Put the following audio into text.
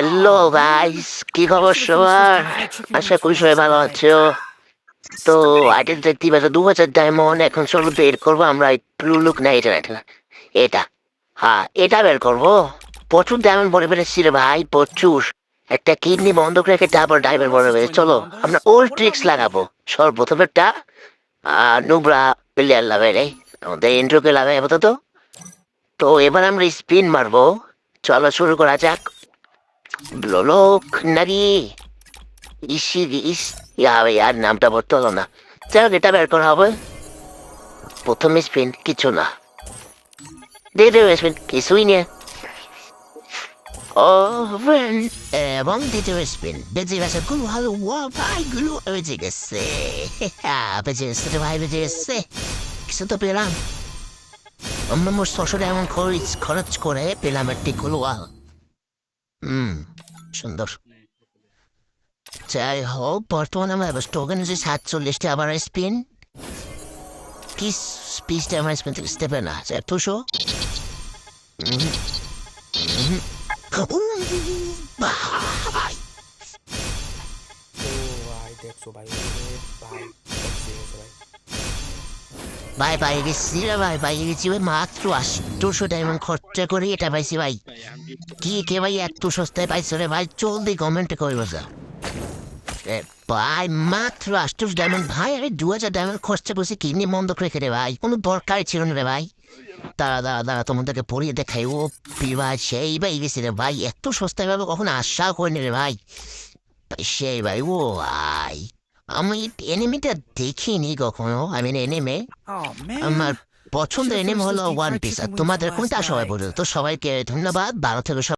Hello guys, কি খবর সবার? আশা করি সবাই ভালো আছো। তো আগের দেখতে পাচ্ছ দু হাজার ডায়মন্ড এখন চলো বের করব আমরা ব্লু লুক না এটা এটা এটা হ্যাঁ এটা বের করব। প্রচুর ডায়মন্ড বলে বেড়েছি রে ভাই, প্রচুর। একটা কিডনি বন্ধ করে রেখে তারপর ডায়মন্ড বলে বেড়ে চলো, আমরা ওল্ড ট্রিক্স লাগাবো। সর্বপ্রথমেরটা নুবরা প্লেয়ার লাভে রে। আমাদের ইন্ট্রোকে লাভে আপাতত। তো এবার আমরা স্পিন মারবো। চলো শুরু করা যাক। লোক নাকি ইসি আর নামটা বলতে হলো না। যাক এটা বের করা হবে। প্রথম স্পিন কিছু না। দ্বিতীয় স্পিন কিছুই নিয়ে এবং দ্বিতীয় স্পিন বেঁচে গেছে গুলো ভালো ওয়া, ভাই, গুলো, বেঁচে গেছে। বেঁচে গেছে ভাই, বেঁচে গেছে। কিছু তো পেলাম। আমরা মোট ছশো এমন খরচ খরচ করে পেলাম একটি হুম সুন্দর। যাই হোক বর্তমানে আমার স্টোকেন হচ্ছে সাতচল্লিশটা আবার স্পিন। কি স্পিচটা আমার স্পিন থেকে স্টেপে না? এতশো ও ভাই দেখছ ভাই ওরে ভাই দেখছি গেছে ভাই ভাই গেছি রে ভাই ভাই গেছি ভাই মাত্র আটশোশো ডায়মন্ড খরচা করে এটা পাইছি ভাই। কি কে ভাই এত সস্তায় পাইছো রে ভাই? জলদি কমেন্টে করব যা। ভাই মাত্র আটশোশো ডায়মন্ড ভাই আমি দু হাজার ডায়মন্ড খরচা করছি কিডনি বন্ধ রেখে রে ভাই। কোনো দরকার ছিল না রে ভাই। দাঁড়া দাঁড়া দাঁড়া তোমাদেরকে পড়িয়ে দেখাই। ও ভাই সেই ভাই গেছি রে ভাই। এত সস্তায় ভাবে কখনো আশা করিনি রে ভাই, সেই ভাই ও ভাই। আমি এনিমিটা দেখিনি কখনো আমি এনিমে Oh আমার পছন্দের এনিমে হলো ওয়ান পিস আর তোমাদের কোনটা সবাই night. তো সবাইকে ধন্যবাদ ভালো থেকে সবাই।